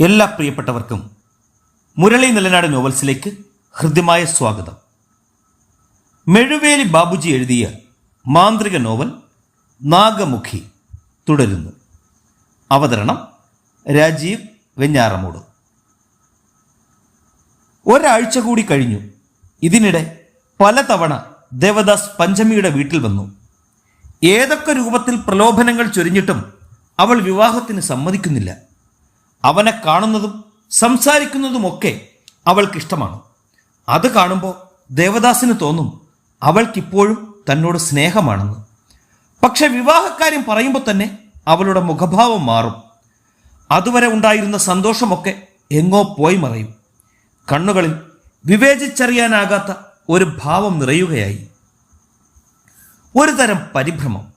എല്ലാ പ്രിയപ്പെട്ടവർക്കും മുരളി നിലനാട് നോവൽസിലേക്ക് ഹൃദ്യമായ സ്വാഗതം. മെഴുവേലി ബാബുജി എഴുതിയ മാന്ത്രിക നോവൽ നാഗമുഖി തുടരുന്നു. അവതരണം രാജീവ് വെഞ്ഞാറമൂട്. ഒരാഴ്ച കൂടി കഴിഞ്ഞു. ഇതിനിടെ പലതവണ ദേവദാസ് പഞ്ചമിയുടെ വീട്ടിൽ വന്നു. ഏതൊക്കെ രൂപത്തിൽ പ്രലോഭനങ്ങൾ ചൊരിഞ്ഞിട്ടും അവൾ വിവാഹത്തിന് സമ്മതിക്കുന്നില്ല. അവനെ കാണുന്നതും സംസാരിക്കുന്നതുമൊക്കെ അവൾക്കിഷ്ടമാണ്. അത് കാണുമ്പോൾ ദേവദാസിന് തോന്നും അവൾക്കിപ്പോഴും തന്നോട് സ്നേഹമാണെന്ന്. പക്ഷെ വിവാഹക്കാര്യം പറയുമ്പോൾ തന്നെ അവളുടെ മുഖഭാവം മാറും. അതുവരെ ഉണ്ടായിരുന്ന സന്തോഷമൊക്കെ എങ്ങോ പോയി മറയും. കണ്ണുകളിൽ വിവേചിച്ചറിയാനാകാത്ത ഒരു ഭാവം നിറയുകയായി. ഒരു തരം പരിഭ്രമം.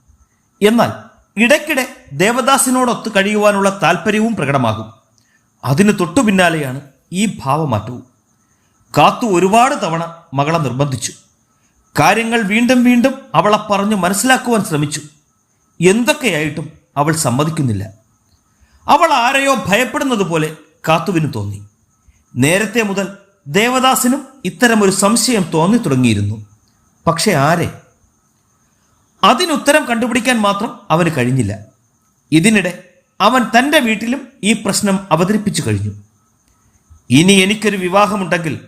എന്നാൽ ഇടയ്ക്കിടെ ദേവദാസിനോടൊത്ത് കഴിയുവാനുള്ള താല്പര്യവും പ്രകടമാകും. അതിന് തൊട്ടു പിന്നാലെയാണ് ഈ ഭാവമാറ്റവും. കാത്തു ഒരുപാട് തവണ മകളെ നിർബന്ധിച്ചു. കാര്യങ്ങൾ വീണ്ടും വീണ്ടും അവളെ പറഞ്ഞു മനസ്സിലാക്കുവാൻ ശ്രമിച്ചു. എന്തൊക്കെയായിട്ടും അവൾ സമ്മതിക്കുന്നില്ല. അവൾ ആരെയോ ഭയപ്പെടുന്നത് പോലെ കാത്തുവിന് തോന്നി. നേരത്തെ മുതൽ ദേവദാസിനും ഇത്തരമൊരു സംശയം തോന്നി തുടങ്ങിയിരുന്നു. പക്ഷേ ആരെ? അതിനുത്തരം കണ്ടുപിടിക്കാൻ മാത്രം അവന് കഴിഞ്ഞില്ല. ഇതിനിടെ അവൻ തന്റെ വീട്ടിലും ഈ പ്രശ്നം അവതരിപ്പിച്ചു കഴിഞ്ഞു. ഇനി എനിക്കൊരു വിവാഹമുണ്ടെങ്കിൽ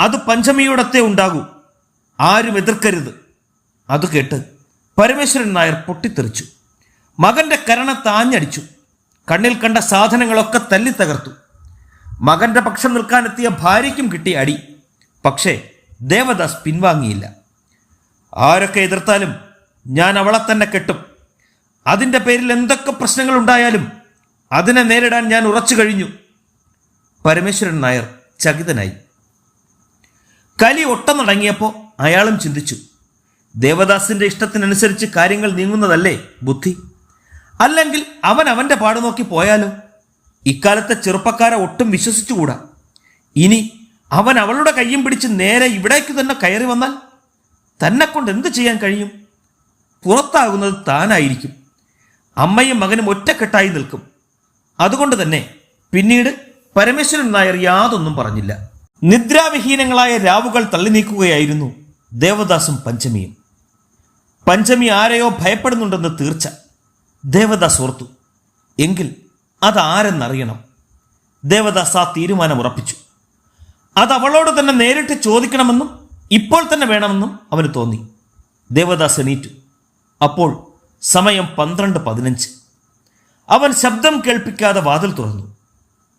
അത് പഞ്ചമിയോടത്തെ ഉണ്ടാകൂ. ആരും എതിർക്കരുത്. അത് കേട്ട് പരമേശ്വരൻ നായർ പൊട്ടിത്തെറിച്ചു. മകന്റെ കരണ താഞ്ഞടിച്ചു. കണ്ണിൽ കണ്ട സാധനങ്ങളൊക്കെ തല്ലി തകർത്തു. മകന്റെ പക്ഷം നിൽക്കാനെത്തിയ ഭാര്യയ്ക്കും കിട്ടിയ അടി. പക്ഷേ ദേവദാസ് പിൻവാങ്ങിയില്ല. ആരൊക്കെ എതിർത്താലും ഞാൻ അവളെ തന്നെ കെട്ടും. അതിന്റെ പേരിൽ എന്തൊക്കെ പ്രശ്നങ്ങൾ ഉണ്ടായാലും അതിനെ നേരിടാൻ ഞാൻ ഉറച്ചു കഴിഞ്ഞു. പരമേശ്വരൻ നായർ ചകിതനായി. കലി ഒട്ടം തുടങ്ങിയപ്പോൾ അയാളും ചിന്തിച്ചു. ദേവദാസിന്റെ ഇഷ്ടത്തിനനുസരിച്ച് കാര്യങ്ങൾ നീങ്ങുന്നതല്ലേ ബുദ്ധി? അല്ലെങ്കിൽ അവൻ അവന്റെ പാട് നോക്കി പോയാലോ ഇക്കാലത്തെ ചെറുപ്പക്കാരെ ഒട്ടും വിശ്വസിച്ചുകൂടാ. ഇനി അവൻ അവളുടെ കയ്യും പിടിച്ച് നേരെ ഇവിടേക്ക് തന്നെ കയറി വന്നാൽ തന്നെ കൊണ്ട് എന്ത് ചെയ്യാൻ കഴിയും? പുറത്താകുന്നത് താനായിരിക്കും. അമ്മയും മകനും ഒറ്റക്കെട്ടായി നിൽക്കും. അതുകൊണ്ട് തന്നെ പിന്നീട് പരമേശ്വരൻ നായർ യാതൊന്നും പറഞ്ഞില്ല. നിദ്രാവിഹീനങ്ങളായ രാവുകൾ തള്ളി നീക്കുകയായിരുന്നു ദേവദാസും പഞ്ചമിയും. പഞ്ചമി ആരെയോ ഭയപ്പെടുന്നുണ്ടെന്ന് തീർച്ച ദേവദാസ് ഓർത്തു. എങ്കിൽ അതാരെന്നറിയണം? ദേവദാസ് ആ തീരുമാനം ഉറപ്പിച്ചു. അത് അവളോട് തന്നെ നേരിട്ട് ചോദിക്കണമെന്നും ഇപ്പോൾ തന്നെ വേണമെന്നും അവന് തോന്നി. ദേവദാസ് എണീറ്റു. അപ്പോൾ സമയം പന്ത്രണ്ട് പതിനഞ്ച്. അവൻ ശബ്ദം കേൾപ്പിക്കാതെ വാതിൽ തുറന്നു.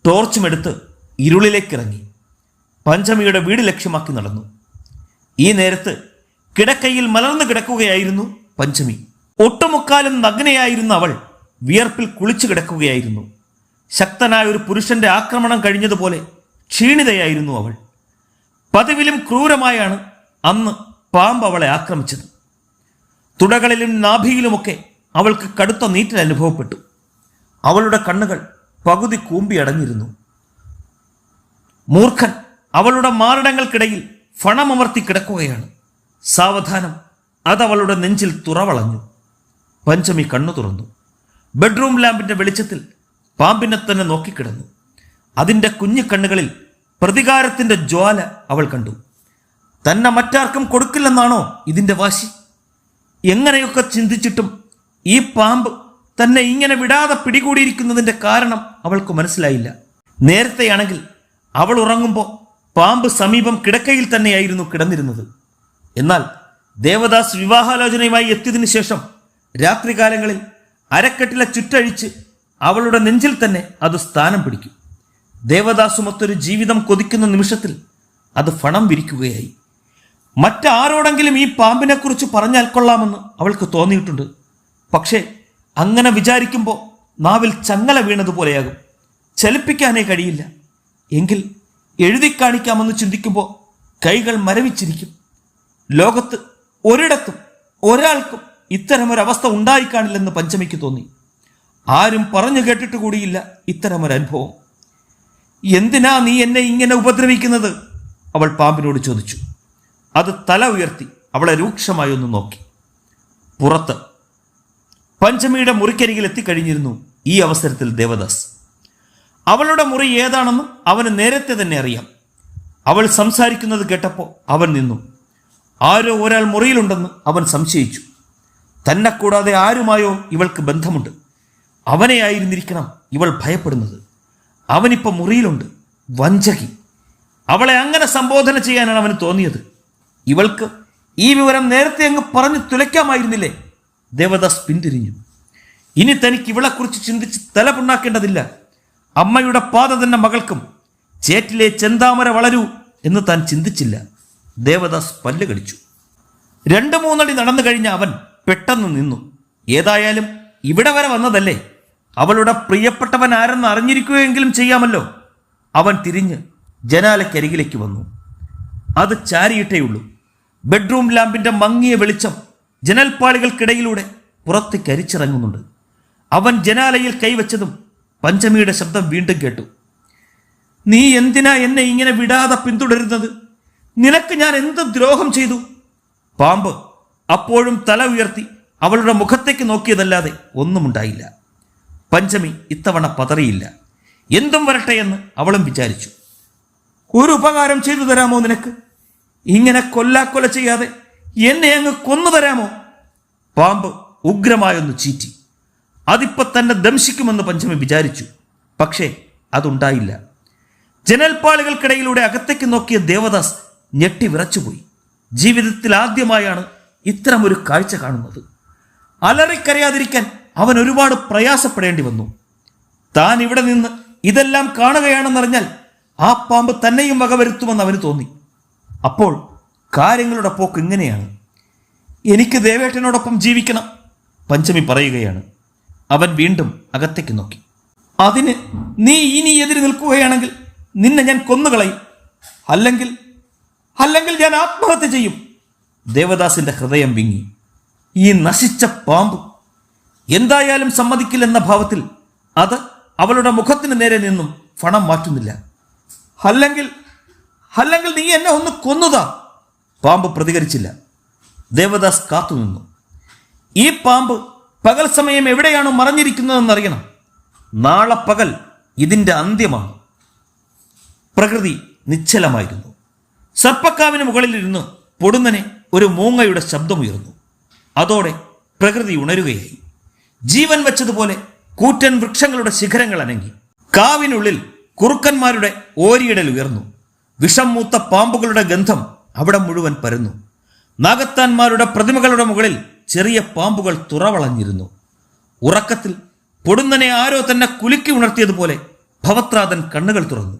ടോർച്ചുമെടുത്ത് ഇരുളിലേക്കിറങ്ങി. പഞ്ചമിയുടെ വീട് ലക്ഷ്യമാക്കി നടന്നു. ഈ നേരത്ത് കിടക്കയിൽ മലർന്നു കിടക്കുകയായിരുന്നു പഞ്ചമി. ഒട്ടുമുക്കാലും നഗ്നയായിരുന്ന അവൾ വിയർപ്പിൽ കുളിച്ചു കിടക്കുകയായിരുന്നു. ശക്തനായ ഒരു പുരുഷന്റെ ആക്രമണം കഴിഞ്ഞതുപോലെ ക്ഷീണിതയായിരുന്നു അവൾ. പതിവിലും ക്രൂരമായാണ് അന്ന് പാമ്പ് അവളെ ആക്രമിച്ചത്. തുടകളിലും നാഭിയിലുമൊക്കെ അവൾക്ക് കടുത്ത നീറ്റൽ അനുഭവപ്പെട്ടു. അവളുടെ കണ്ണുകൾ പകുതി കൂമ്പി അടഞ്ഞിരുന്നു. മൂർഖൻ അവളുടെ മാറിടങ്ങൾക്കിടയിൽ ഫണമമർത്തി കിടക്കുകയാണ്. സാവധാനം അതവളുടെ നെഞ്ചിൽ തുറവളഞ്ഞു. പഞ്ചമി കണ്ണു തുറന്നു. ബെഡ്റൂം ലാമ്പിന്റെ വെളിച്ചത്തിൽ പാമ്പിനെ തന്നെ നോക്കിക്കിടന്നു. അതിന്റെ കുഞ്ഞു കണ്ണുകളിൽ പ്രതികാരത്തിന്റെ ജ്വാല അവൾ കണ്ടു. തന്നെ മറ്റാർക്കും കൊടുക്കില്ലെന്നാണോ ഇതിന്റെ വാശി? എങ്ങനെയൊക്കെ ചിന്തിച്ചിട്ടും ഈ പാമ്പ് തന്നെ ഇങ്ങനെ വിടാതെ പിടികൂടിയിരിക്കുന്നതിന്റെ കാരണം അവൾക്ക് മനസ്സിലായില്ല. നേരത്തെയാണെങ്കിൽ അവൾ ഉറങ്ങുമ്പോൾ പാമ്പ് സമീപം കിടക്കയിൽ തന്നെയായിരുന്നു കിടന്നിരുന്നത്. എന്നാൽ ദേവദാസ് വിവാഹാലോചനയുമായി എത്തിയതിനു ശേഷം രാത്രികാലങ്ങളിൽ അരക്കെട്ടിലെ ചുറ്റഴിച്ച് അവളുടെ നെഞ്ചിൽ തന്നെ അത് സ്ഥാനം പിടിക്കും. ദേവദാസുമൊത്തൊരു ജീവിതം കൊതിക്കുന്ന നിമിഷത്തിൽ അത് ഫണം വിരിക്കുകയായി. മറ്റാരോടെങ്കിലും ഈ പാമ്പിനെക്കുറിച്ച് പറഞ്ഞാൽ കൊള്ളാമെന്ന് അവൾക്ക് തോന്നിയിട്ടുണ്ട്. പക്ഷേ അങ്ങനെ വിചാരിക്കുമ്പോൾ നാവിൽ ചങ്ങല വീണതുപോലെയാകും. ചലിപ്പിക്കാനേ കഴിയില്ല. എങ്കിൽ എഴുതി കാണിക്കാമെന്ന് ചിന്തിക്കുമ്പോൾ കൈകൾ മരവിച്ചിരിക്കും. ലോകത്ത് ഒരിടത്തും ഒരാൾക്കും ഇത്തരമൊരവസ്ഥ ഉണ്ടായിക്കാണില്ലെന്ന് പഞ്ചമിക്ക് തോന്നി. ആരും പറഞ്ഞു കേട്ടിട്ട് കൂടിയില്ല ഇത്തരമൊരനുഭവം. എന്തിനാ നീ എന്നെ ഇങ്ങനെ ഉപദ്രവിക്കുന്നത്? അവൾ പാമ്പിനോട് ചോദിച്ചു. അത് തല ഉയർത്തി അവളെ രൂക്ഷമായി ഒന്ന് നോക്കി. പുറത്ത്. പഞ്ചമിയുടെ മുറിക്കരികിൽ എത്തിക്കഴിഞ്ഞിരുന്നു ഈ അവസരത്തിൽ ദേവദാസ്. അവളുടെ മുറി ഏതാണെന്നും അവന് നേരത്തെ തന്നെ അറിയാം. അവൾ സംസാരിക്കുന്നത് കേട്ടപ്പോൾ അവൻ നിന്നു. ആരോ ഒരാൾ മുറിയിലുണ്ടെന്ന് അവൻ സംശയിച്ചു. തന്നെ കൂടാതെ ആരുമായോ ഇവൾക്ക് ബന്ധമുണ്ട്. അവനെയായിരുന്നിരിക്കണം ഇവൾ ഭയപ്പെടുന്നത്. അവനിപ്പോൾ മുറിയിലുണ്ട്. വഞ്ചകി. അവളെ അങ്ങനെ സംബോധന ചെയ്യാനാണ് അവന് തോന്നിയത്. ഇവൾക്ക് ഈ വിവരം നേരത്തെ അങ്ങ് പറഞ്ഞു തുലയ്ക്കാമായിരുന്നില്ലേ? ദേവദാസ് പിന്തിരിഞ്ഞു. ഇനി തനിക്ക് ഇവളെക്കുറിച്ച് ചിന്തിച്ച് തല പുണ്ണാക്കേണ്ടതില്ല. അമ്മയുടെ പാത തന്നെ മകൾക്കും. ചേറ്റിലെ ചെന്താമര വളരൂ എന്ന് താൻ ചിന്തിച്ചില്ല. ദേവദാസ് പല്ല് കടിച്ചു. രണ്ട് മൂന്നടി നടന്നു കഴിഞ്ഞ അവൻ പെട്ടെന്ന് നിന്നു. ഏതായാലും ഇവിടെ വരെ വന്നതല്ലേ? അവളുടെ പ്രിയപ്പെട്ടവൻ ആരെന്ന് അറിഞ്ഞിരിക്കുകയെങ്കിലും ചെയ്യാമല്ലോ. അവൻ തിരിഞ്ഞ് ജനാലയ്ക്കരികിലേക്ക് വന്നു. അത് ചാരിയിട്ടേയുള്ളൂ. ബെഡ്റൂം ലാമ്പിന്റെ മങ്ങിയ വെളിച്ചം ജനൽപ്പാളികൾക്കിടയിലൂടെ പുറത്തേക്ക് അരിച്ചിറങ്ങുന്നുണ്ട്. അവൻ ജനാലയിൽ കൈവച്ചതും പഞ്ചമിയുടെ ശബ്ദം വീണ്ടും കേട്ടു. നീ എന്തിനാ എന്നെ ഇങ്ങനെ വിടാതെ പിന്തുടരുന്നത്? നിനക്ക് ഞാൻ എന്ത് ദ്രോഹം ചെയ്തു? പാമ്പ് അപ്പോഴും തല ഉയർത്തി അവളുടെ മുഖത്തേക്ക് നോക്കിയതല്ലാതെ ഒന്നുമുണ്ടായില്ല. പഞ്ചമി ഇത്തവണ പതറിയില്ല. എന്തും വരട്ടെ എന്ന് അവളും വിചാരിച്ചു. ഒരു ഉപകാരം ചെയ്തു തരാമോ നിനക്ക്? ഇങ്ങനെ കൊല്ലാക്കൊല ചെയ്യാതെ എന്നെ അങ്ങ് കൊന്നു തരാമോ? പാമ്പ് ഉഗ്രമായൊന്ന് ചീറ്റി. അതിപ്പോൾ തന്നെ ദംശിക്കുമെന്ന് പഞ്ചമി വിചാരിച്ചു. പക്ഷേ അതുണ്ടായില്ല. ജനൽപ്പാളികൾക്കിടയിലൂടെ അകത്തേക്ക് നോക്കിയ ദേവദാസ് ഞെട്ടി വിറച്ചുപോയി. ജീവിതത്തിൽ ആദ്യമായാണ് ഇത്തരമൊരു കാഴ്ച കാണുന്നത്. അലറിക്കരയാതിരിക്കാൻ അവൻ ഒരുപാട് പ്രയാസപ്പെടേണ്ടി വന്നു. താൻ ഇവിടെ നിന്ന് ഇതെല്ലാം കാണുകയാണെന്നറിഞ്ഞാൽ ആ പാമ്പ് തന്നെയും വകവരുത്തുമെന്ന് അവന് തോന്നി. അപ്പോൾ കാര്യങ്ങളുടെ പോക്ക് ഇങ്ങനെയാണ്. എനിക്ക് ദേവേട്ടനോടൊപ്പം ജീവിക്കണം പഞ്ചമി പറയുകയാണ്. അവൻ വീണ്ടും അകത്തേക്ക് നോക്കി. അതിന് നീ ഇനി എതിര് നിൽക്കുകയാണെങ്കിൽ നിന്നെ ഞാൻ കൊന്നുകളയും. അല്ലെങ്കിൽ അല്ലെങ്കിൽ ഞാൻ ആത്മഹത്യ ചെയ്യും. ദേവദാസിന്റെ ഹൃദയം വിങ്ങി. ഈ നശിച്ച പാമ്പ് എന്തായാലും സമ്മതിക്കില്ലെന്ന ഭാവത്തിൽ അത് അവളുടെ മുഖത്തിന് നേരെ നിന്നും ഫണം മാറ്റുന്നില്ല. അല്ലെങ്കിൽ അല്ലെങ്കിൽ നീ എന്നെ ഒന്ന് കൊന്നുതാ. പാമ്പ് പ്രതികരിച്ചില്ല. ദേവദാസ് കാത്തുനിന്നു ഈ പാമ്പ് പകൽ സമയം എവിടെയാണോ മറഞ്ഞിരിക്കുന്നതെന്നറിയണം. നാളെ പകൽ ഇതിന്റെ അന്ത്യമാണ്. പ്രകൃതി നിശ്ചലമായിരുന്നു. സർപ്പക്കാവിന് മുകളിലിരുന്ന് പൊടുന്നനെ ഒരു മൂങ്ങയുടെ ശബ്ദമുയർന്നു. അതോടെ പ്രകൃതി ഉണരുകയായി. ജീവൻ വെച്ചതുപോലെ കൂറ്റൻ വൃക്ഷങ്ങളുടെ ശിഖരങ്ങൾ അനങ്ങി. കാവിനുള്ളിൽ കുറുക്കന്മാരുടെ ഓരിയിടൽ ഉയർന്നു. വിഷം മൂത്ത പാമ്പുകളുടെ ഗന്ധം അവിടെ മുഴുവൻ പരന്നു. നാഗത്താന്മാരുടെ പ്രതിമകളുടെ മുകളിൽ ചെറിയ പാമ്പുകൾ തുറവളഞ്ഞിരുന്നു. ഉറക്കത്തിൽ പൊടുന്നനെ ആരോ തന്നെ കുലുക്കി ഉണർത്തിയതുപോലെ ഭവത്രാതൻ കണ്ണുകൾ തുറന്നു.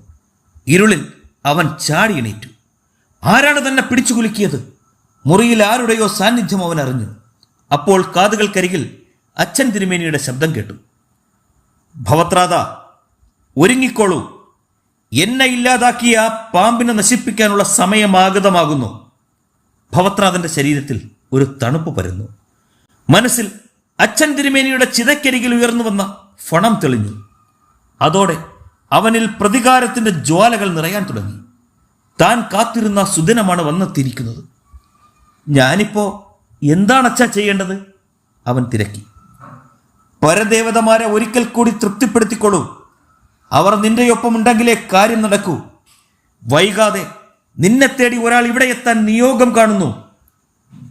ഇരുളിൽ അവൻ ചാടി എണീറ്റു. ആരാണ് തന്നെ പിടിച്ചു കുലുക്കിയത്? മുറിയിൽ ആരുടെയോ സാന്നിധ്യം അവൻ അറിഞ്ഞു. അപ്പോൾ കാതുകൾക്കരികിൽ അച്ഛൻ തിരുമേനിയുടെ ശബ്ദം കേട്ടു. ഭവത്രാത ഒരുങ്ങിക്കോളൂ. എന്നെ ഇല്ലാതാക്കിയ ആ പാമ്പിനെ നശിപ്പിക്കാനുള്ള സമയമാഗതമാകുന്നു. ഭവത്രാഥന്റെ ശരീരത്തിൽ ഒരു തണുപ്പ് പരന്നു. മനസ്സിൽ അച്ഛൻ തിരുമേനിയുടെ ചിതക്കരികിൽ ഉയർന്നു വന്ന ഫണം തെളിഞ്ഞു. അതോടെ അവനിൽ പ്രതികാരത്തിന്റെ ജ്വാലകൾ നിറയാൻ തുടങ്ങി. താൻ കാത്തിരുന്ന സുദിനമാണ് വന്നെത്തിയിരിക്കുന്നത്. ഞാനിപ്പോ എന്താണ് അച്ഛ ചെയ്യേണ്ടത്? അവൻ തിരക്കി. പരദേവതമാരെ ഒരിക്കൽ കൂടി തൃപ്തിപ്പെടുത്തിക്കൊള്ളൂ. അവർ നിന്റെയൊപ്പം ഉണ്ടെങ്കിലേ കാര്യം നടക്കൂ. വൈകാതെ നിന്നെ തേടി ഒരാൾ ഇവിടെ എത്താൻ നിയോഗം കാണുന്നു.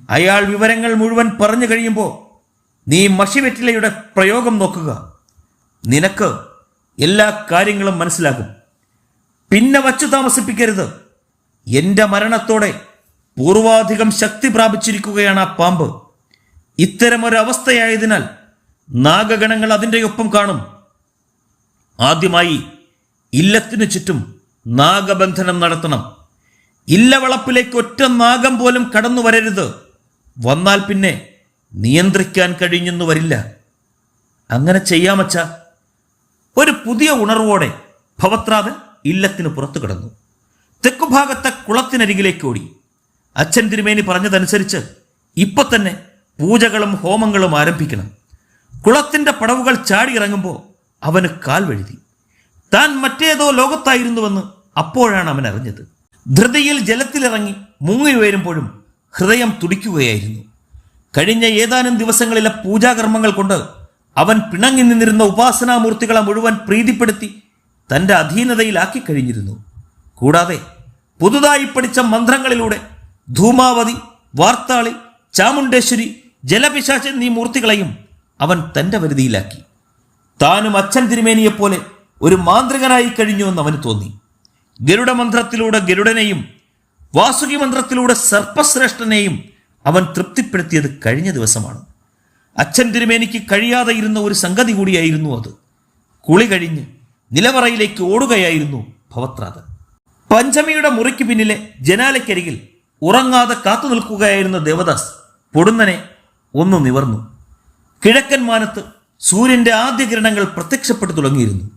അയാൾ വിവരങ്ങൾ മുഴുവൻ പറഞ്ഞു കഴിയുമ്പോൾ നീ മഷിവെറ്റിലയുടെ പ്രയോഗം നോക്കുക. നിനക്ക് എല്ലാ കാര്യങ്ങളും മനസ്സിലാകും. പിന്നെ വച്ചു താമസിപ്പിക്കരുത്. എന്റെ മരണത്തോടെ പൂർവാധികം ശക്തി പ്രാപിച്ചിരിക്കുകയാണ് ആ പാമ്പ്. ഇത്തരമൊരവസ്ഥയായതിനാൽ നാഗഗണങ്ങൾ അതിന്റെയൊപ്പം കാണും. ആദ്യമായി ഇല്ലത്തിനു ചുറ്റും നാഗബന്ധനം നടത്തണം. ഇല്ലവളപ്പിലേക്ക് ഒറ്റ നാഗം പോലും കടന്നു വരരുത്. വന്നാൽ പിന്നെ നിയന്ത്രിക്കാൻ കഴിഞ്ഞെന്നു വരില്ല. അങ്ങനെ ചെയ്യാമച്ച ഒരു പുതിയ ഉണർവോടെ ഭവത്രാതൻ ഇല്ലത്തിന് പുറത്തു കിടന്നു. തെക്കുഭാഗത്തെ കുളത്തിനരികിലേക്ക് ഓടി. അച്ഛൻ തിരുമേനി പറഞ്ഞതനുസരിച്ച് ഇപ്പൊ തന്നെ പൂജകളും ഹോമങ്ങളും ആരംഭിക്കണം. കുളത്തിന്റെ പടവുകൾ ചാടിയിറങ്ങുമ്പോൾ അവന് കാൽ വഴുതി താൻ മറ്റേതോ ലോകത്തായിരുന്നുവെന്ന് അപ്പോഴാണ് അവൻ അറിഞ്ഞത്. ധൃതിയിൽ ജലത്തിലിറങ്ങി മുങ്ങി ഉയരുമ്പോഴും ഹൃദയം തുടിക്കുകയായിരുന്നു. കഴിഞ്ഞ ഏതാനും ദിവസങ്ങളിലെ പൂജാകർമ്മങ്ങൾ കൊണ്ട് അവൻ പിണങ്ങി നിന്നിരുന്ന ഉപാസനാമൂർത്തികളെ മുഴുവൻ പ്രീതിപ്പെടുത്തി തന്റെ അധീനതയിലാക്കി കഴിഞ്ഞിരുന്നു. കൂടാതെ പുതുതായി പഠിച്ച മന്ത്രങ്ങളിലൂടെ ധൂമാവതി വാർത്താളി ചാമുണ്ടേശ്വരി ജലപിശാച എന്നീ മൂർത്തികളെയും അവൻ തന്റെ വരുതിയിലാക്കി താനും അച്ഛൻ തിരുമേനിയെപ്പോലെ ഒരു മാന്ത്രികനായി കഴിഞ്ഞു എന്ന് അവന് തോന്നി. ഗരുഡ മന്ത്രത്തിലൂടെ ഗരുഡനെയും വാസുകി മന്ത്രത്തിലൂടെ സർപ്പശ്രേഷ്ഠനെയും അവൻ തൃപ്തിപ്പെടുത്തിയത് കഴിഞ്ഞ ദിവസമാണ്. അച്ഛൻ തിരുമേനിക്ക് കഴിയാതെ ഇരുന്ന ഒരു സംഗതി കൂടിയായിരുന്നു അത്. കുളി കഴിഞ്ഞ് നിലവറയിലേക്ക് ഓടുകയായിരുന്നു ഭവത്രാഥൻ പഞ്ചമിയുടെ മുറിക്ക് പിന്നിലെ ജനാലയ്ക്കരികിൽ ഉറങ്ങാതെ കാത്തു നിൽക്കുകയായിരുന്ന ദേവദാസ് പൊടുന്നനെ ഒന്ന് നിവർന്നു. കിഴക്കൻ മാനത്ത് സൂര്യന്റെ ആദ്യ കിരണങ്ങൾ പ്രത്യക്ഷപ്പെട്ടു തുടങ്ങിയിരുന്നു.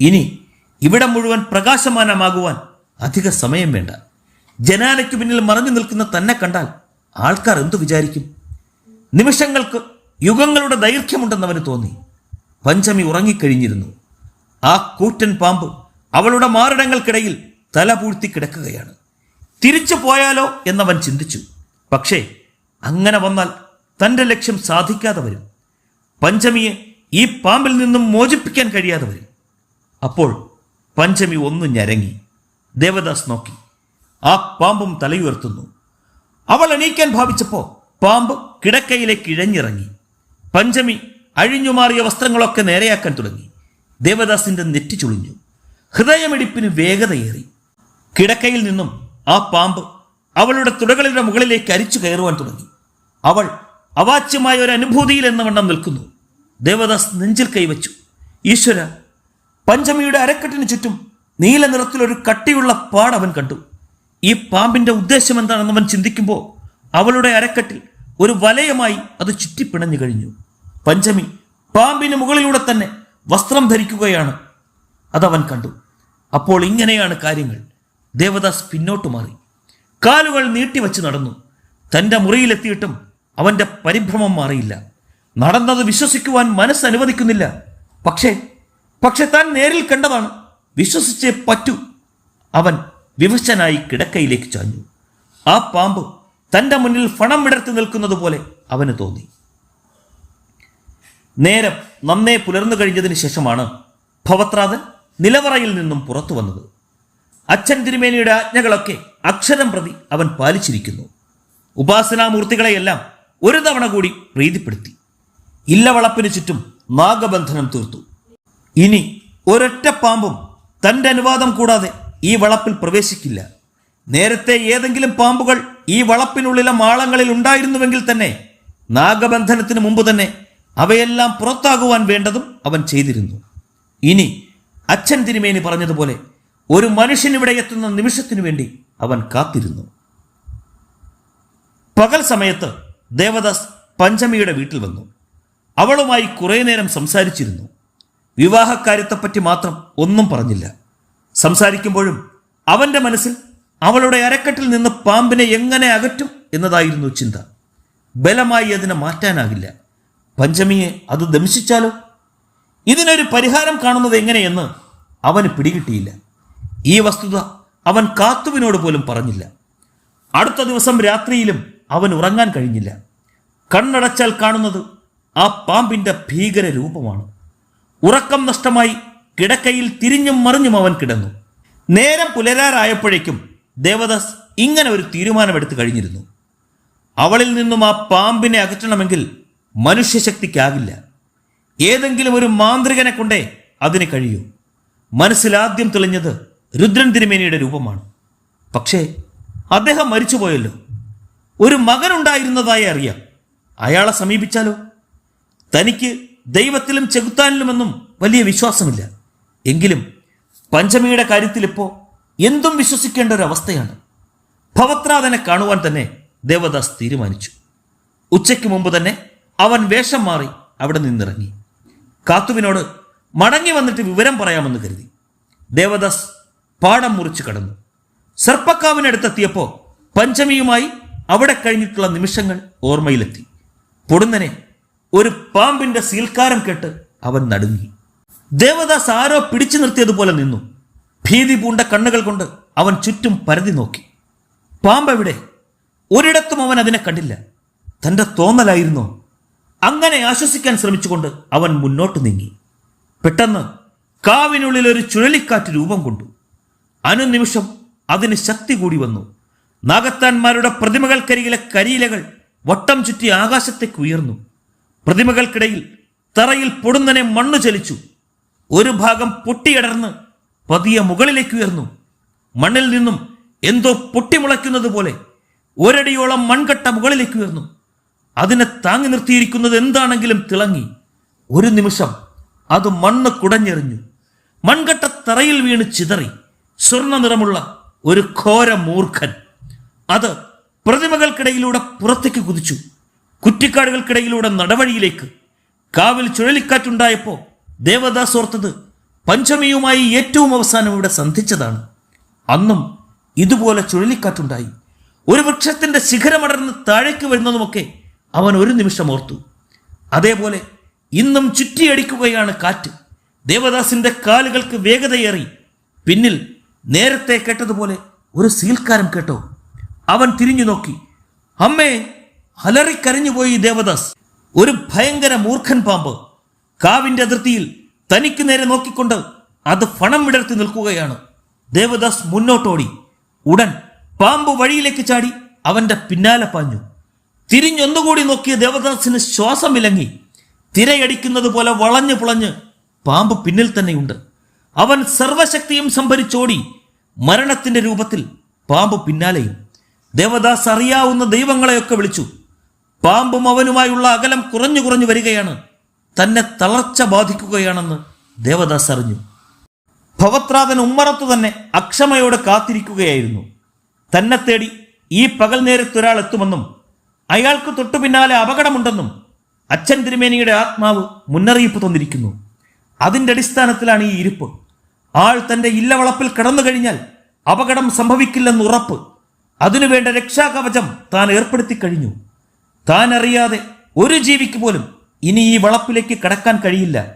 ഇനി ഇവിടെ മുഴുവൻ പ്രകാശമാനമാകുവാൻ അധിക സമയം വേണ്ട. ജനാലയ്ക്ക് പിന്നിൽ മറഞ്ഞു നിൽക്കുന്ന തന്നെ കണ്ടാൽ ആൾക്കാർ എന്തു വിചാരിക്കും? നിമിഷങ്ങൾക്ക് യുഗങ്ങളുടെ ദൈർഘ്യമുണ്ടെന്ന് അവന് തോന്നി. പഞ്ചമി ഉറങ്ങിക്കഴിഞ്ഞിരുന്നു. ആ കൂറ്റൻ പാമ്പ് അവളുടെ മാറിടങ്ങൾക്കിടയിൽ തല പൂഴ്ത്തി കിടക്കുകയാണ്. തിരിച്ചു പോയാലോ എന്നവൻ ചിന്തിച്ചു. പക്ഷേ അങ്ങനെ വന്നാൽ തന്റെ ലക്ഷ്യം സാധിക്കാതെ വരും. പഞ്ചമിയെ ഈ പാമ്പിൽ നിന്നും മോചിപ്പിക്കാൻ കഴിയാതെ വരും അപ്പോൾ പഞ്ചമി ഒന്ന് ഞരങ്ങി. ദേവദാസ് നോക്കി. ആ പാമ്പും തലയുയർത്തുന്നു. അവൾ എണീക്കാൻ ഭാവിച്ചപ്പോൾ പാമ്പ് കിടക്കയിലേക്ക് ഇഴഞ്ഞിറങ്ങി. പഞ്ചമി അഴിഞ്ഞുമാറിയ വസ്ത്രങ്ങളൊക്കെ നേരെയാക്കാൻ തുടങ്ങി. ദേവദാസിന്റെ നെറ്റി ചുളിഞ്ഞു. ഹൃദയമിടിപ്പിന് വേഗതയേറി. കിടക്കയിൽ നിന്നും ആ പാമ്പ് അവളുടെ തുടകളുടെ മുകളിലേക്ക് അരിച്ചു കയറുവാൻ തുടങ്ങി. അവൾ അവാച്യമായ ഒരു അനുഭൂതിയിൽ എന്ന വണ്ണം നിൽക്കുന്നു. ദേവദാസ് നെഞ്ചിൽ കൈവച്ചു. ഈശ്വര പഞ്ചമിയുടെ അരക്കെട്ടിന് ചുറ്റും നീല നിറത്തിലൊരു കട്ടിയുള്ള പാട് അവൻ കണ്ടു. ഈ പാമ്പിന്റെ ഉദ്ദേശം എന്താണെന്ന് അവൻ ചിന്തിക്കുമ്പോൾ അവളുടെ അരക്കെട്ടിൽ ഒരു വലയമായി അത് ചുറ്റിപ്പിണഞ്ഞു കഴിഞ്ഞു. പഞ്ചമി പാമ്പിന് മുകളിലൂടെ തന്നെ വസ്ത്രം ധരിക്കുകയാണ് അതവൻ കണ്ടു. അപ്പോൾ ഇങ്ങനെയാണ് കാര്യങ്ങൾ. ദേവദാസ് പിന്നോട്ട് മാറി. കാലുകൾ നീട്ടിവച്ച് നടന്നു. തന്റെ മുറിയിലെത്തിയിട്ടും അവന്റെ പരിഭ്രമം മാറിയില്ല. നടന്നത് വിശ്വസിക്കുവാൻ മനസ്സ് അനുവദിക്കുന്നില്ല. പക്ഷേ പക്ഷെ താൻ നേരിൽ കണ്ടതാണ്. വിശ്വസിച്ചേ പറ്റൂ. അവൻ വിവശനായി കിടക്കയിലേക്ക് ചാഞ്ഞു. ആ പാമ്പ് തന്റെ മുന്നിൽ ഫണം വിടർത്തി നിൽക്കുന്നത് പോലെ അവന് തോന്നി. നേരം നന്നേ പുലർന്നു കഴിഞ്ഞതിന് ശേഷമാണ് ഭവത്രാതൻ നിലവറയിൽ നിന്നും പുറത്തു വന്നത്. അച്ഛൻ തിരുമേനിയുടെ ആജ്ഞകളൊക്കെ അക്ഷരം പ്രതി അവൻ പാലിച്ചിരിക്കുന്നു. ഉപാസനാമൂർത്തികളെയെല്ലാം ഒരു തവണ കൂടി പ്രീതിപ്പെടുത്തി. ഇല്ലവളപ്പിന് ചുറ്റും നാഗബന്ധനം തീർത്തു. ഇനി ഒരൊറ്റ പാമ്പും തന്റെ അനുവാദം കൂടാതെ ഈ വളപ്പിൽ പ്രവേശിക്കില്ല. നേരത്തെ ഏതെങ്കിലും പാമ്പുകൾ ഈ വളപ്പിനുള്ളിലെ മാളങ്ങളിൽ ഉണ്ടായിരുന്നുവെങ്കിൽ തന്നെ നാഗബന്ധനത്തിന് മുമ്പ് തന്നെ അവയെല്ലാം പുറത്താകുവാൻ വേണ്ടതും അവൻ ചെയ്തിരുന്നു. ഇനി അച്ഛൻ തിരുമേനി പറഞ്ഞതുപോലെ ഒരു മനുഷ്യൻ ഇവിടെ എത്തുന്ന നിമിഷത്തിനു വേണ്ടി അവൻ കാത്തിരുന്നു. പകൽ സമയത്ത് ദേവദാസ് പഞ്ചമിയുടെ വീട്ടിൽ വന്നു. അവളുമായി കുറേ നേരം സംസാരിച്ചിരുന്നു. വിവാഹക്കാര്യത്തെപ്പറ്റി മാത്രം ഒന്നും പറഞ്ഞില്ല. സംസാരിക്കുമ്പോഴും അവന്റെ മനസ്സിൽ അവളുടെ അരക്കെട്ടിൽ നിന്ന് പാമ്പിനെ എങ്ങനെ അകറ്റും എന്നതായിരുന്നു ചിന്ത. ബലമായി അതിനെ മാറ്റാനാകില്ല. പഞ്ചമിയെ അത് ദംശിച്ചാലോ? ഇതിനൊരു പരിഹാരം കാണുന്നത് എങ്ങനെയെന്ന് അവന് പിടികിട്ടിയില്ല. ഈ വസ്തുത അവൻ കാത്തുവിനോട് പോലും പറഞ്ഞില്ല. അടുത്ത ദിവസം രാത്രിയിലും അവൻ ഉറങ്ങാൻ കഴിഞ്ഞില്ല. കണ്ണടച്ചാൽ കാണുന്നത് ആ പാമ്പിന്റെ ഭീകര രൂപമാണ് ഉറക്കം നഷ്ടമായി കിടക്കയിൽ തിരിഞ്ഞും മറിഞ്ഞും അവൻ കിടന്നു. നേരം പുലരാറായപ്പോഴേക്കും ദേവദാസ് ഇങ്ങനെ ഒരു തീരുമാനമെടുത്തു കഴിഞ്ഞിരുന്നു. അവളിൽ നിന്നും ആ പാമ്പിനെ അകറ്റണമെങ്കിൽ മനുഷ്യശക്തിക്കാകില്ല. ഏതെങ്കിലും ഒരു മാന്ത്രികനെ കൊണ്ടേ അതിന് കഴിയൂ. മനസ്സിലാദ്യം തെളിഞ്ഞത് രുദ്രൻ തിരുമേനിയുടെ രൂപമാണ്. പക്ഷേ അദ്ദേഹം മരിച്ചുപോയല്ലോ. ഒരു മകനുണ്ടായിരുന്നതായി അറിയാം. അയാളെ സമീപിച്ചാലോ? തനിക്ക് ദൈവത്തിലും ചെകുത്താനിലുമെന്നും വലിയ വിശ്വാസമില്ല. എങ്കിലും പഞ്ചമിയുടെ കാര്യത്തിൽ ഇപ്പോൾ എന്തും വിശ്വസിക്കേണ്ട ഒരു അവസ്ഥയാണ്. ഭവത്രാതനെ കാണുവാൻ തന്നെ ദേവദാസ് തീരുമാനിച്ചു. ഉച്ചയ്ക്ക് മുമ്പ് തന്നെ അവൻ വേഷം മാറി അവിടെ നിന്നിറങ്ങി. കാത്തുവിനോട് മടങ്ങി വന്നിട്ട് വിവരം പറയാമെന്ന് കരുതി. ദേവദാസ് പാടം മുറിച്ചു കടന്നു. സർപ്പക്കാവിനടുത്തെത്തിയപ്പോൾ പഞ്ചമിയുമായി അവിടെ കഴിഞ്ഞിട്ടുള്ള നിമിഷങ്ങൾ ഓർമ്മയിലെത്തി. പൊടുന്നനെ ഒരു പാമ്പിന്റെ സീൽക്കാരം കേട്ട് അവൻ നടുങ്ങി. ദേവദാസ് ആരോ പിടിച്ചു നിർത്തിയതുപോലെ നിന്നു. ഭീതി പൂണ്ട കണ്ണുകൾ കൊണ്ട് അവൻ ചുറ്റും പരതി നോക്കി. പാമ്പ് എവിടെ? ഒരിടത്തും അവൻ അതിനെ കണ്ടില്ല. തന്റെ തോന്നലായിരുന്നോ? അങ്ങനെ ആശ്വസിക്കാൻ ശ്രമിച്ചുകൊണ്ട് അവൻ മുന്നോട്ട് നീങ്ങി. പെട്ടെന്ന് കാവിനുള്ളിൽ ഒരു ചുഴലിക്കാറ്റ് രൂപം കൊണ്ടു. അനുനിമിഷം അതിന് ശക്തി കൂടി വന്നു. നാഗത്താന്മാരുടെ പ്രതിമകൾക്കരികിലെ കരിയിലകൾ വട്ടം ചുറ്റി ആകാശത്തേക്ക് ഉയർന്നു. പ്രതിമകൾക്കിടയിൽ തറയിൽ പൊടുന്നനെ മണ്ണ് ചലിച്ചു. ഒരു ഭാഗം പൊട്ടിയടർന്ന് പതിയെ മുകളിലേക്ക് ഉയർന്നു. മണ്ണിൽ നിന്നും എന്തോ പൊട്ടിമുളയ്ക്കുന്നത് പോലെ ഒരടിയോളം മൺകട്ട മുകളിലേക്ക് ഉയർന്നു. അതിനെ താങ്ങി നിർത്തിയിരിക്കുന്നത് എന്താണെങ്കിലും തിളങ്ങി. ഒരു നിമിഷം അത് മണ്ണ് കുടഞ്ഞെറിഞ്ഞു. മൺകട്ട തറയിൽ വീണ് ചിതറി സ്വർണ നിറമുള്ള ഒരു ഘോര മൂർഖൻ. അത് പ്രതിമകൾക്കിടയിലൂടെ പുറത്തേക്ക് കുതിച്ചു. കുറ്റിക്കാടുകൾക്കിടയിലൂടെ നടവഴിയിലേക്ക് കാവിൽ ചുഴലിക്കാറ്റുണ്ടായപ്പോൾ ദേവദാസ് ഓർത്തത് പഞ്ചമിയുമായി ഏറ്റവും അവസാനം ഇവിടെ സന്ധിച്ചതാണ്. അന്നും ഇതുപോലെ ചുഴലിക്കാറ്റുണ്ടായി. ഒരു വൃക്ഷത്തിന്റെ ശിഖരമടർന്ന് താഴേക്ക് വരുന്നതുമൊക്കെ അവൻ ഒരു നിമിഷം ഓർത്തു. അതേപോലെ ഇന്നും ചുറ്റിയടിക്കുകയാണ് കാറ്റ്. ദേവദാസിന്റെ കാലുകൾക്ക് വേഗതയേറി. പിന്നിൽ നേരത്തെ കേട്ടതുപോലെ ഒരു സീൽക്കാരം കേട്ടോ. അവൻ തിരിഞ്ഞു നോക്കി. അമ്മേ അലറിക്കരഞ്ഞുപോയി ദേവദാസ്. ഒരു ഭയങ്കര മൂർഖൻ പാമ്പ്. കാവിന്റെ അതിർത്തിയിൽ തനിക്ക് നേരെ നോക്കിക്കൊണ്ട് അത് ഫണം വിടർത്തി നിൽക്കുകയാണ്. ദേവദാസ് മുന്നോട്ടോടി. ഉടൻ പാമ്പ് വഴിയിലേക്ക് ചാടി അവന്റെ പിന്നാലെ പാഞ്ഞു. തിരിഞ്ഞൊന്നുകൂടി നോക്കിയ ദേവദാസിന് ശ്വാസം വിലങ്ങി തിരയടിക്കുന്നത് പോലെ വളഞ്ഞു പുളഞ്ഞ് പാമ്പ് പിന്നിൽ തന്നെയുണ്ട്. അവൻ സർവശക്തിയും സംഭരിച്ചോടി മരണത്തിന്റെ രൂപത്തിൽ പാമ്പ് പിന്നാലെയും. ദേവദാസ് അറിയാവുന്ന ദൈവങ്ങളെയൊക്കെ വിളിച്ചു. പാമ്പും അവനുമായുള്ള അകലം കുറഞ്ഞു കുറഞ്ഞു വരികയാണ്. തന്നെ തളർച്ച ബാധിക്കുകയാണെന്ന് ദേവദാസ് അറിഞ്ഞു. ഭവത്രാതൻ ഉമ്മറത്തു തന്നെ അക്ഷമയോടെ കാത്തിരിക്കുകയായിരുന്നു. തന്നെ തേടി ഈ പകൽ നേരത്തൊരാൾ എത്തുമെന്നും അയാൾക്ക് തൊട്ടു പിന്നാലെ അപകടമുണ്ടെന്നും അച്ഛൻ തിരുമേനിയുടെ ആത്മാവ് മുന്നറിയിപ്പ് തന്നിരിക്കുന്നു. അതിന്റെ അടിസ്ഥാനത്തിലാണ് ഈ ഇരിപ്പ്. ആൾ തന്റെ ഇല്ലവളപ്പിൽ കടന്നു കഴിഞ്ഞാൽ അപകടം സംഭവിക്കില്ലെന്ന് ഉറപ്പ്. അതിനുവേണ്ട രക്ഷാകവചം താൻ ഏർപ്പെടുത്തി കഴിഞ്ഞു. താൻ അറിയാതെ ഒരു ജീവിക്ക് പോലും ഇനി ഈ വളപ്പിലേക്ക് കടക്കാൻ കഴിയില്ല.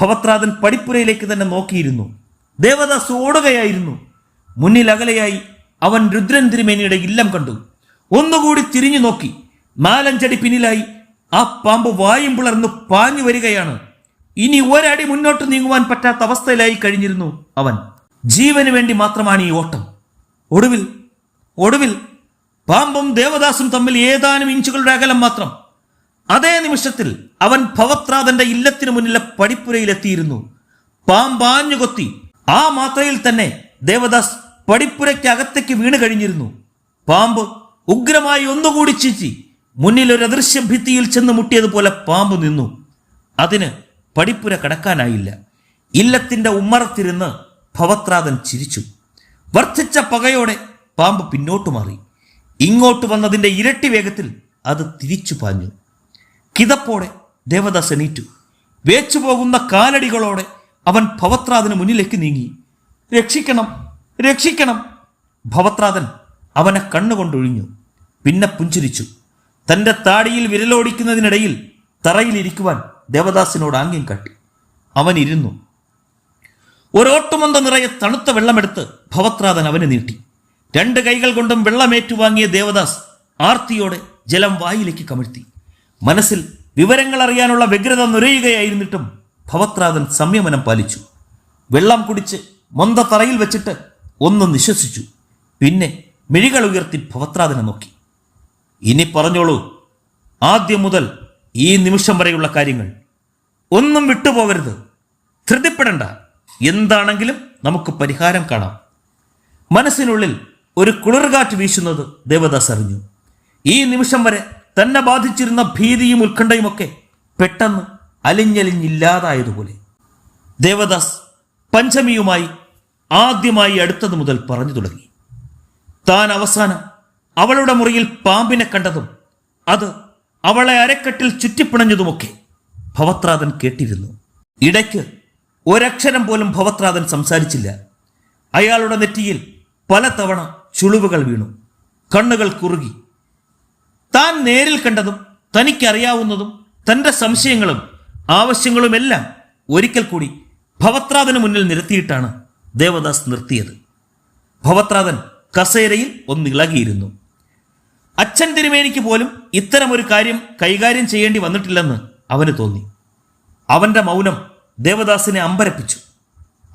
ഭവത്രാതൻ പടിപ്പുരയിലേക്ക് തന്നെ നോക്കിയിരുന്നു. ദേവദാസ് ഓടുകയായിരുന്നു. മുന്നിൽ അകലെയായി അവൻ രുദ്രൻ തിരുമേനിയുടെ ഇല്ലം കണ്ടു. ഒന്നുകൂടി തിരിഞ്ഞു നോക്കി. നാലഞ്ചടി പിന്നിലായി ആ പാമ്പ് വായും പിളർന്ന് പാഞ്ഞു വരികയാണ്. ഇനി ഒരടി മുന്നോട്ട് നീങ്ങുവാൻ പറ്റാത്ത അവസ്ഥയിലായി കഴിഞ്ഞിരുന്നു അവൻ. ജീവന് വേണ്ടി മാത്രമാണ് ഈ ഓട്ടം. ഒടുവിൽ ഒടുവിൽ പാമ്പും ദേവദാസും തമ്മിൽ ഏതാനും ഇഞ്ചുകളുടെ അകലം മാത്രം. അതേ നിമിഷത്തിൽ അവൻ ഭവത്രാതന്റെ ഇല്ലത്തിനു മുന്നിലെ പടിപ്പുരയിലെത്തിയിരുന്നു. പാമ്പാഞ്ഞുകൊത്തി ആ മാത്രയിൽ തന്നെ ദേവദാസ് പടിപ്പുരയ്ക്ക് അകത്തേക്ക് വീണ് കഴിഞ്ഞിരുന്നു. പാമ്പ് ഉഗ്രമായി ഒന്നുകൂടി ചീച്ചി മുന്നിൽ ഒരു അദൃശ്യ ഭിത്തിയിൽ ചെന്ന് മുട്ടിയതുപോലെ പാമ്പ് നിന്നു. അതിന് പടിപ്പുര കടക്കാനായില്ല. ഇല്ലത്തിന്റെ ഉമ്മറത്തിരുന്ന് ഭവത്രാതൻ ചിരിച്ചു. വർദ്ധിച്ച പകയോടെ പാമ്പ് പിന്നോട്ടു മാറി. ഇങ്ങോട്ട് വന്നതിന്റെ ഇരട്ടി വേഗത്തിൽ അത് തിരിച്ചു പാഞ്ഞു. കിതപ്പോടെ ദേവദാസ് എണീറ്റു. വേച്ചു പോകുന്ന കാലടികളോടെ അവൻ ഭവത്രാദന് മുന്നിലേക്ക് നീങ്ങി. രക്ഷിക്കണം രക്ഷിക്കണം. ഭവത്രാദൻ അവനെ കണ്ണുകൊണ്ടൊഴിഞ്ഞു. പിന്നെ പുഞ്ചിരിച്ചു. തന്റെ താടിയിൽ വിരലോടിക്കുന്നതിനിടയിൽ തറയിലിരിക്കുവാൻ ദേവദാസിനോട് ആംഗ്യം കാട്ടി. അവൻ ഇരുന്നു. ഒരോട്ടുമന്ത നിറയെ തണുത്ത വെള്ളമെടുത്ത് ഭവത്രാദൻ അവന് നീട്ടി. രണ്ട് കൈകൾ കൊണ്ടും വെള്ളമേറ്റുവാങ്ങിയ ദേവദാസ് ആർത്തിയോടെ ജലം വായിലേക്ക് കമിഴ്ത്തി. മനസ്സിൽ വിവരങ്ങൾ അറിയാനുള്ള വ്യഗ്രത നുരയുകയായിരുന്നിട്ടും ഭവത്രാതൻ സംയമനം പാലിച്ചു. വെള്ളം കുടിച്ച് മൊന്ത തറയിൽ വെച്ചിട്ട് ഒന്ന് നിശ്വസിച്ചു. പിന്നെ മിഴികൾ ഉയർത്തി ഭവത്രാതനെ നോക്കി. ഇനി പറഞ്ഞോളൂ ആദ്യം മുതൽ ഈ നിമിഷം വരെയുള്ള കാര്യങ്ങൾ. ഒന്നും വിട്ടുപോകരുത്. ധൃതിപ്പെടണ്ട. എന്താണെങ്കിലും നമുക്ക് പരിഹാരം കാണാം. മനസ്സിനുള്ളിൽ ഒരു കുളിർകാറ്റ് വീശുന്നത് ദേവദാസ് അറിഞ്ഞു. ഈ നിമിഷം വരെ തന്നെ ബാധിച്ചിരുന്ന ഭീതിയും ഉത്കണ്ഠയുമൊക്കെ പെട്ടെന്ന് അലിഞ്ഞലിഞ്ഞില്ലാതായതുപോലെ ദേവദാസ് പഞ്ചമിയുമായി ആദ്യമായി അടുത്തത് മുതൽ പറഞ്ഞു തുടങ്ങി. താൻ അവസാനം അവളുടെ മുറിയിൽ പാമ്പിനെ കണ്ടതും അത് അവളെ അരക്കെട്ടിൽ ചുറ്റിപ്പിണഞ്ഞതുമൊക്കെ ഭവത്രാതൻ കേട്ടിരുന്നു. ഇടയ്ക്ക് ഒരക്ഷരം പോലും ഭവത്രാതൻ സംസാരിച്ചില്ല. അയാളുടെ നെറ്റിയിൽ പലതവണ ചുളിവുകൾ വീണു. കണ്ണുകൾ കുറുകി. താൻ നേരിൽ കണ്ടതും തനിക്കറിയാവുന്നതും തന്റെ സംശയങ്ങളും ആവശ്യങ്ങളുമെല്ലാം ഒരിക്കൽ കൂടി ഭവത്രാതന് മുന്നിൽ നിരത്തിയിട്ടാണ് ദേവദാസ് നിർത്തിയത്. ഭവത്രാതൻ കസേരയിൽ ഒന്ന് ഇളകിയിരുന്നു. അച്ഛൻ തിരുമേനിക്ക് പോലും ഇത്തരമൊരു കാര്യം കൈകാര്യം ചെയ്യേണ്ടി വന്നിട്ടില്ലെന്ന് അവന് തോന്നി. അവന്റെ മൗനം ദേവദാസിനെ അമ്പരപ്പിച്ചു.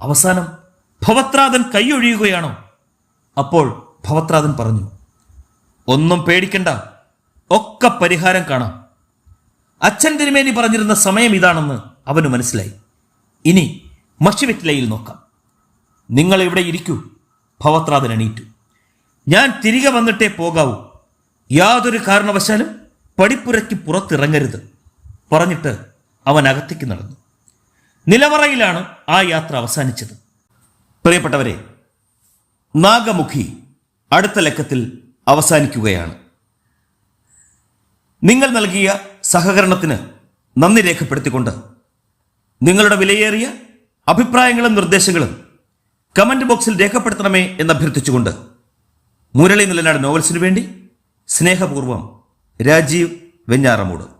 അവസാനം ഭവത്രാതൻ കൈയൊഴിയുകയാണോ? അപ്പോൾ ഭവത്രാതൻ പറഞ്ഞു ഒന്നും പേടിക്കണ്ട. ഒക്കെ പരിഹാരം കാണാം. അച്ഛൻ തിരുമേനി പറഞ്ഞിരുന്ന സമയം ഇതാണെന്ന് അവന് മനസ്സിലായി. ഇനി മഷിവെറ്റിലയിൽ നോക്കാം. നിങ്ങൾ ഇവിടെ ഇരിക്കൂ? ഭവത്രാദൻ എണീറ്റു. ഞാൻ തിരികെ വന്നിട്ടേ പോകാവൂ. യാതൊരു കാരണവശാലും പടിപ്പുരയ്ക്ക് പുറത്തിറങ്ങരുത് പറഞ്ഞിട്ട് അവൻ അകത്തേക്ക് നടന്നു. നിലവറയിലാണ് ആ യാത്ര അവസാനിച്ചത്. പ്രിയപ്പെട്ടവരെ നാഗമുഖി അടുത്ത ലക്കത്തിൽ അവസാനിക്കുകയാണ്. നിങ്ങൾ നൽകിയ സഹകരണത്തിന് നന്ദി രേഖപ്പെടുത്തിക്കൊണ്ട് നിങ്ങളുടെ വിലയേറിയ അഭിപ്രായങ്ങളും നിർദ്ദേശങ്ങളും കമന്റ് ബോക്സിൽ രേഖപ്പെടുത്തണമേ എന്ന് അഭ്യർത്ഥിച്ചുകൊണ്ട് മുരളി നിലനാട് നോവൽസിനു വേണ്ടി സ്നേഹപൂർവം രാജീവ് വെഞ്ഞാറമൂട്.